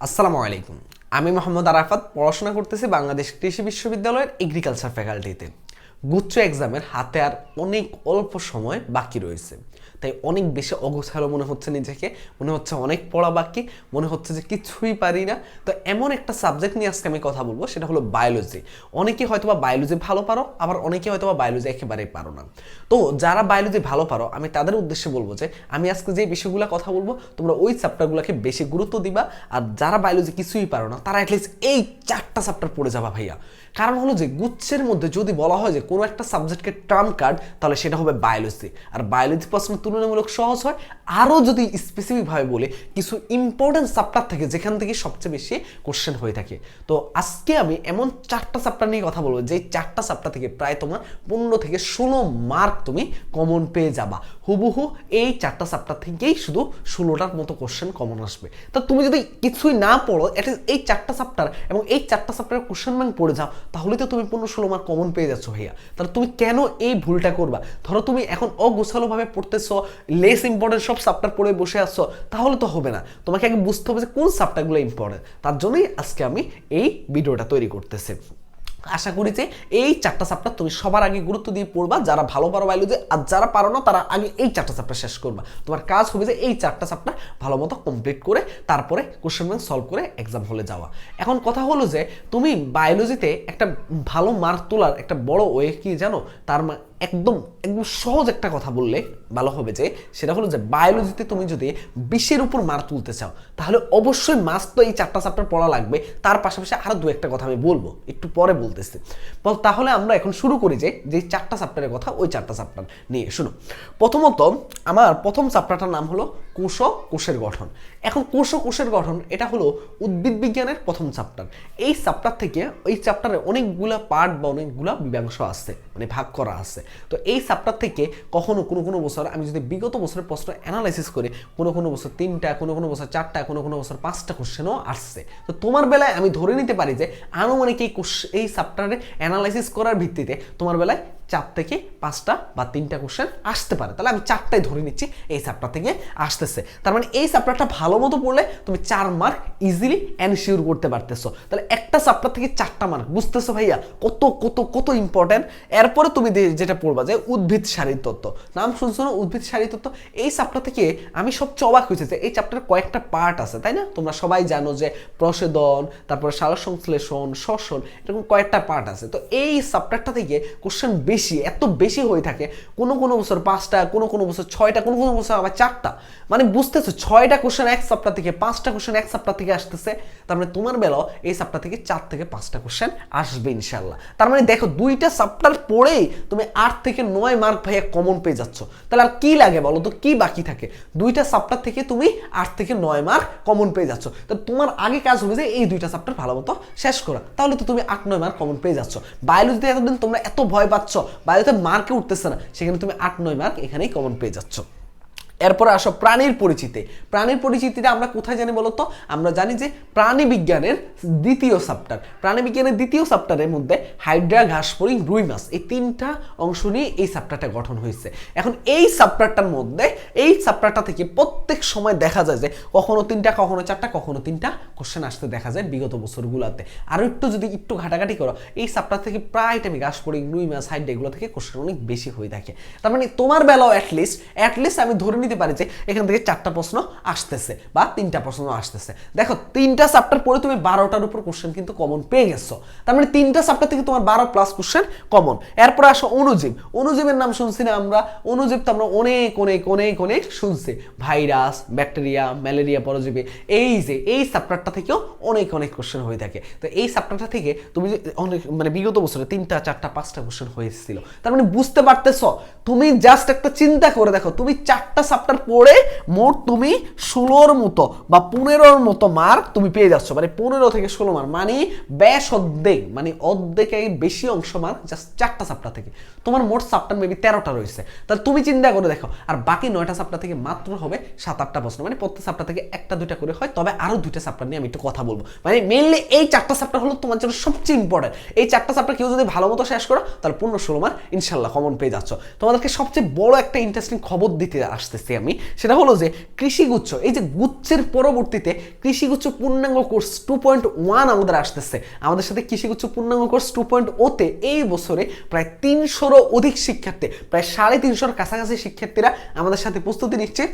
আসসালামু আলাইকুম। আমি মোহাম্মদ আরাফাত পড়াশোনা করতেছি বাংলাদেশ কৃষি বিশ্ববিদ্যালয়ের এগ্রিকালচার ফ্যাকাল্টিতে গুচ্ছ এক্সামের হাতে আর অনেক অল্প সময় বাকি রয়েছে। তাই অনেক বেশি অগোছালো মনে হচ্ছে নিজেকে, মনে হচ্ছে অনেক পড়া বাকি, মনে হচ্ছে যে কিছুই পারি না। তো এমন একটা সাবজেক্ট নিয়ে আজকে আমি কথা বলব, সেটা হলো বায়োলজি অনেকে হয়তো বা বায়োলজি ভালো পারো, আবার অনেকে হয়তো বা বায়োলজি একেবারেই পারো না। তো যারা বায়োলজি ভালো পারো, আমি তাদের উদ্দেশ্যে বলব যে, আমি আজকে যে বিষয়গুলো কথা বলব, তোমরা ওই চ্যাপ্টারগুলোকে বেশি গুরুত্ব দিবা। আর যারা বায়োলজি কিছুই পারো না, তারা অ্যাটলিস্ট এই চারটা চ্যাপ্টার পড়ে যাবা ভাইয়া। কারণ হলো যে গুচ্ছের মধ্যে যদি বলা হয় যে কোনো একটা সাবজেক্টকে টার্ম কার্ড, তাহলে সেটা হবে বায়োলজি। আর বায়োলজি প্রশ্ন তুলনামূলক সহজ হয়। আরও যদি স্পেসিফিকভাবে বলে, কিছু ইম্পর্টেন্ট চ্যাপ্টার থেকে যেখান থেকে সবচেয়ে বেশি কোশ্চেন হয়ে থাকে। তো আজকে আমি এমন চারটা চ্যাপ্টার নিয়ে কথা বলব যে চারটা চ্যাপ্টার থেকে প্রায় তোমার পনেরো থেকে ষোলো মার্ক তুমি কমন পেয়ে যাবা। হুবহু এই চারটা চ্যাপ্টার থেকেই শুধু ষোলোটার মতো কোশ্চেন কমন আসবে। তা তুমি যদি কিছুই না পড়ো অ্যাটলিস্ট এই চারটা চ্যাপ্টার এবং এই চারটা চ্যাপ্টারের কোশ্চেন ব্যাংক পড়ে যাও তাহলে তো তুমি পনেরো ষোলো মার্ক কমন পেয়ে যাচ্ছ ভাইয়া। তাহলে তুমি কেন এই ভুলটা করবা? ধরো তুমি এখন অগোছালোভাবে পড়তেছ লেস ইম্পর্টেন্ট সব সাপটার পড়ে বসে আসছো তাহলে তো হবে না। তোমাকে আগে বুঝতে হবে যে কোন চ্যাপ্টারগুলো ইম্পর্টেন্ট তার জন্যই আজকে আমি এই ভিডিওটা তৈরি করতেছি। আশা করি যে এই চারটা চ্যাপ্টার তুমি সবার আগে গুরুত্ব দিয়ে পড়বা, যারা ভালো পারো বায়োলজি আর যারা পারো না, তারা আগে এই চারটা চ্যাপ্টার শেষ করবা। তোমার কাজ হবে যে এই চারটা চ্যাপ্টার ভালো মতো কমপ্লিট করে তারপরে কোশ্চেন ব্যাংক সলভ করে এক্সাম হলে যাওয়া। এখন কথা হলো যে, তুমি বায়োলজিতে একটা ভালো মার্ক তোলার একটা বড় ওয়ে কি জানো? তার একদম একদম সহজ একটা কথা বললে ভালো হবে যে, সেটা হলো যে বায়োলজিতে তুমি যদি বিষের উপর মার তুলতে চাও, তাহলে অবশ্যই মাস তো এই চারটা চ্যাপ্টার পড়া লাগবে। তার পাশাপাশি আরও দু একটা কথা আমি বলব, একটু পরে বলতেছি। বল, তাহলে আমরা এখন শুরু করি যে যে চারটা চাপ্টারের কথা, ওই চারটা চ্যাপ্টার নিয়ে। শুনো, প্রথমত, আমার প্রথম চ্যাপ্টারটার নাম হলো কোষ ও কোষের গঠন। এখন কোষ ও কোষের গঠন, এটা হলো উদ্ভিদ বিজ্ঞানের প্রথম চ্যাপ্টার এই চ্যাপ্টার থেকে, এই চ্যাপ্টারে অনেকগুলা পার্ট বা অনেকগুলা বিভাংশ আছে মানে ভাগ করা আছে। তো এই চ্যাপ্টার থেকে কখনো কোনো কোনো বছর, আমি যদি বিগত বছরের প্রশ্ন অ্যানালাইসিস করি, কোনো কোনো বছর তিনটা, কোনো কোনো বছর চারটা, কোনো কোনো বছর পাঁচটা কোশ্চেনও আসছে। তো তোমার বেলায় আমি ধরে নিতে পারি যে আনুমানিক এই কোশ্চ- এই চ্যাপ্টারে অ্যানালাইসিস করার ভিত্তিতে তোমার বেলায় চার থেকে পাঁচটা বা তিনটা কোশ্চেন আসতে পারে। তাহলে আমি চারটাই ধরে নিচ্ছি এই চ্যাপ্টার থেকে আসতেছে। তার মানে এই চ্যাপ্টারটা ভালো মতো পড়লে তুমি চার মার্ক ইজিলি এনশিওর করতে পারতেছো। তাহলে একটা চ্যাপ্টার থেকে চারটা মার্ক বুঝতেছো ভাইয়া? কত কত কত ইম্পর্টেন্ট এরপরে তুমি যেটা পড়বা যে উদ্ভিদ শারীর তত্ত্ব। নাম শুনছো না উদ্ভিদ শারীর তত্ত্ব। এই চ্যাপ্টার থেকে আমি সব চবাক হয়েছে যে এই চ্যাপ্টারে কয়েকটা পার্ট আছে, তাই না? তোমরা সবাই জানো যে প্রসেদন, তারপর সার সংশ্লেষণ শ্বসন এরকম কয়েকটা পার্ট আছে। তো এই চ্যাপ্টারটা থেকে কোশ্চেন বেশি, এত বেশি হয়ে থাকে। কোনো কোনো বছর পাঁচটা, কোনো কোনো বছর ছয়টা, কোনো কোনো বছর আবার চারটা। মানে বুঝতেছো, ছয়টা কোশ্চেন এক সপ্তাহ থেকে, পাঁচটা কোশ্চেন এক সপ্তাহ থেকে আসতেছে। তার মানে তোমার বেলাও এই সপ্তাহ থেকে চার থেকে পাঁচটা কোশ্চেন আসবে ইনশাল্লাহ তার মানে দেখো, দুইটা সপ্তাহ পড়েই তুমি আট থেকে নয় মার্ক ভাইয়া কমন পেয়ে যাচ্ছ। তাহলে আর কি লাগে বলো তো? কি বাকি থাকে? দুইটা সপ্তাহ থেকে তুমি আট থেকে নয় মার্ক কমন পেয়ে যাচ্ছ। তো তোমার আগে কাজ হবে যে এই দুইটা চ্যাপ্টার ভালো মতো শেষ করা। তাহলে তো তুমি আট, নয় মার্ক কমন পেয়ে যাচ্ছ। বায়োলজিতে এতদিন তোমরা এত ভয় পাচ্ছ। বায়োলজিতে মার্কে উঠতেছে না। সেখানে তুমি আট নয় মার্ক এখানেই কমন পেয়ে যাচ্ছ। এরপরে আসো প্রাণীর পরিচিতি। প্রাণীর পরিচিতিটা আমরা কোথায় জানি বলতো? আমরা জানি যে প্রাণী বিজ্ঞানের দ্বিতীয় চ্যাপ্টার প্রাণী বিজ্ঞানের দ্বিতীয় চ্যাপ্টারের মধ্যে হাইড্রা, ঘাসফড়িং, রুই মাছ, এই তিনটা অংশ নিয়ে এই চ্যাপ্টারটা গঠন হয়েছে। এখন এই চ্যাপ্টারটার মধ্যে, এই চ্যাপ্টারটা থেকে প্রত্যেক সময় দেখা যায় যে কখনো তিনটা, কখনো চারটা, কখনো তিনটা কোশ্চেন আসতে দেখা যায় বিগত বছরগুলোতে। আরও একটু যদি একটু ঘাটাঘাটি করো, এই চ্যাপ্টার থেকে প্রায় টাইমে ঘাসফড়িং, রুই মাছ, হাইড্রা, এগুলো থেকে কোশ্চেন অনেক বেশি হয়ে থাকে। তার মানে তোমার বেলাও অ্যাটলিস্ট অ্যাটলিস্ট আমি ধরে নিতে পারি যে এখান থেকে চারটা প্রশ্ন আসতেছে বা তিনটা প্রশ্ন আসতেছে। দেখো, তিনটা চ্যাপ্টার পরে তুমি বারোটার উপর কোশ্চেন কিন্তু কমন পেয়ে গেছো। তার মানে তিনটা চ্যাপ্টার থেকে তোমার বারো প্লাস কোশ্চেন কমন এরপরে আসো অনুজীব। অনুজীবের নাম শুনছি না আমরা। অনুজীব তো আমরা অনেক অনেক অনেক অনেক শুনছি। ভাইরাস, ব্যাকটেরিয়া, ম্যালেরিয়া, পরজীবী। এই যে, এই চ্যাপ্টারটা থেকেও অনেক অনেক কোশ্চেন হয়ে থাকে। তো এই চ্যাপ্টারটা থেকে তুমি অনেক মানে বিগত বছরে তিনটা, চারটা, পাঁচটা কোশ্চেন হয়েছিল। তার মানে বুঝতে পারতেছ তুমি জাস্ট একটা চিন্তা করে দেখো, তুমি চারটা চ্যাপ্টার পড়ে মোট তুমি ষোলোর মতো বা পনেরোর মতো মার্ক তুমি পেয়ে যাচ্ছ। মানে পনেরো থেকে ষোলো মার্ক মানে ব্যাস অর্ধেক মানে অর্ধেকের বেশি অংশ মার্ক জাস্ট চারটা চ্যাপ্টার থেকে। তোমার মোট চ্যাপ্টার মেবি তেরোটা রয়েছে। তাহলে তুমি চিন্তা করে দেখো, আর বাকি নয়টা চ্যাপ্টার থেকে মাত্র হবে সাত আটটা প্রশ্ন। মানে প্রত্যেক চ্যাপ্টার থেকে একটা, দুইটা করে হয়, তবে আরও দুইটা চ্যাপ্টার নিয়ে আমি একটু কথা বলব। মানে মেনলি এই চারটা চ্যাপ্টার হলো তোমার জন্য সবচেয়ে ইম্পর্টেন্ট এই চারটা চ্যাপ্টার কেউ যদি ভালো মতো শেষ করো, তাহলে পূর্ণ ষোলো মার্ক ইনশাল্লাহ কমন পেয়ে যাচ্ছ। তোমাদেরকে সবচেয়ে বড় একটা ইন্টারেস্টিং খবর দিতে আসতেছি আমি। সেটা হলো যে কৃষিগুচ্ছ, এই যে গুচ্ছের পরবর্তীতে কৃষিগুচ্ছ পূর্ণাঙ্গ কোর্স টু পয়েন্ট ওয়ান আমাদের আসতেছে। আমাদের সাথে কৃষিগুচ্ছ পূর্ণাঙ্গ কোর্স টু পয়েন্ট ওতে এই বছরে প্রায় তিনশোরও অধিক শিক্ষার্থী, প্রায় সাড়ে তিনশোর কাছাকাছি শিক্ষার্থীরা আমাদের সাথে প্রস্তুতি নিচ্ছে।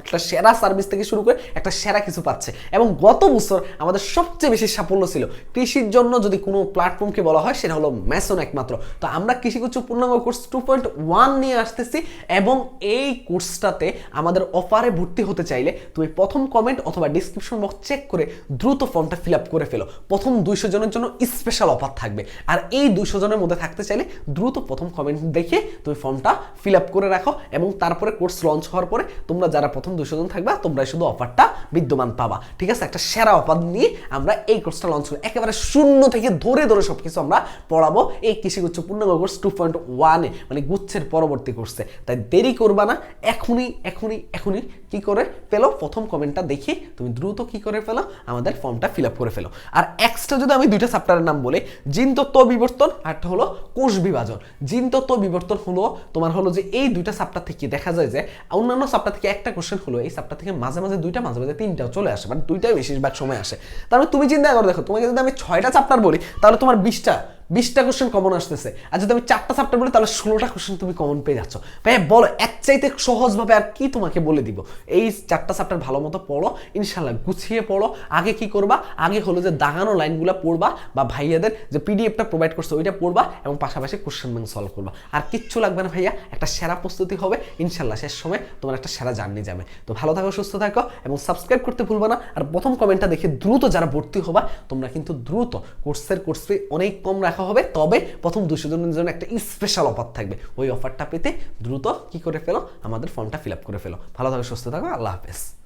একটা সেরা সার্ভিস থেকে শুরু করে একটা সেরা কিছু পাচ্ছে। এবং গত বছর আমাদের সবচেয়ে বেশি সাফল্য ছিল কৃষির জন্য যদি কোনো প্ল্যাটফর্মকে বলা হয়, সেটা হলো ম্যাসন একমাত্র। তো আমরা কৃষিগুচ্ছ পূর্ণাঙ্গ কোর্স টু পয়েন্ট ওয়ান নিয়ে আসতেছি এবং এই কোর্সটাতে আমাদের অফারে ভর্তি হতে চাইলে তুমি প্রথম কমেন্ট অথবা ডিসক্রিপশন বক্স চেক করে দ্রুত ফর্মটা ফিল আপ করে ফেলো। প্রথম দুইশো জনের জন্য স্পেশাল অফার থাকবে। আর এই দুইশো জনের মধ্যে থাকতে চাইলে দ্রুত প্রথম কমেন্ট দেখে তুমি ফর্মটা ফিল আপ করে রাখো এবং তারপরে কোর্স লঞ্চ হওয়ার পরে তোমরা যারা প্রথম দুশো জন থাকবা তোমরা শুধু অফারটা বিদ্যমান পাবা। ঠিক আছে? একটা সেরা অফার নিয়ে আমরা এই কোর্সটা লঞ্চ করি। একেবারে শূন্য থেকে ধরে ধরে সব কিছু আমরা পড়াবো এই কৃষিগুচ্ছ পূর্ণাঙ্গ কোর্স টু পয়েন্ট ওয়ানে মানে গুচ্ছের পরবর্তী কোর্সে তাই দেরি করবা না, এখনই এখনই এখনই কি করে ফেলো? প্রথম কমেন্টটা দেখে তুমি দ্রুত কি করে ফেলো? আমাদের ফর্মটা ফিল আপ করে ফেলো। আর এক্সট্রা যদি আমি দুইটা চ্যাপ্টারের নাম বলি জিন তত্ত্ব বিবর্তন, আর একটা হলো কোষ বিভাজন। জিন তত্ত্ব বিবর্তন হলো, তোমার হলো যে এই দুইটা চ্যাপ্টার থেকে দেখা যায় যে অন্যান্য চ্যাপ্টার থেকে একটা কোশ্চেন হলো, এই সাবটা থেকে মাঝে মাঝে দুইটা, মাঝে মাঝে তিনটাও চলে আসে মানে দুইটাই বেশিরভাগ সময় আসে। তাহলে তুমি চিন্তা করো, দেখো, তোমাকে যদি আমি ছয়টা চাপ্টার বলি, তাহলে তোমার বিশটা বিশটা কোশ্চেন কমন আসতেছে। আর যদি আমি চারটা চ্যাপ্টার বলি, তাহলে ষোলোটা কোশ্চেন তুমি কমন পেয়ে যাচ্ছ। ভাই বলো, এক চাইতে সহজভাবে আর কি তোমাকে বলে দিব? এই চারটা চ্যাপ্টার ভালো মতো পড়ো ইনশাল্লাহ গুছিয়ে পড়ো। আগে কি করবা? আগে হলো যে দাগানো লাইনগুলো পড়বা বা ভাইয়াদের যে পিডিএফটা প্রোভাইড করছে, ওইটা পড়বা এবং পাশাপাশি কোশ্চেন ব্যাংক সলভ করবা। আর কিচ্ছু লাগবে না ভাইয়া, একটা সেরা প্রস্তুতি হবে। ইনশাল্লাহ শেষ সময় তোমার একটা সেরা জার্নি যাবে। তো ভালো থাকো, সুস্থ থাকো এবং সাবস্ক্রাইব করতে ভুলবা না। আর প্রথম কমেন্টটা দেখে দ্রুত যারা ভর্তি হবা, তোমরা কিন্তু দ্রুত কোর্সের কোর্স অনেক কম রাখা হবে। তবে প্রথম দুশো জনের জন্য একটা স্পেশাল অফার থাকবে। ওই অফারটা পেতে দ্রুত কি করে ফেলো? আমাদের ফর্মটা ফিল আপ করে ফেলো। ভালো থাকো, সুস্থ থাকো, আল্লাহ হাফেজ।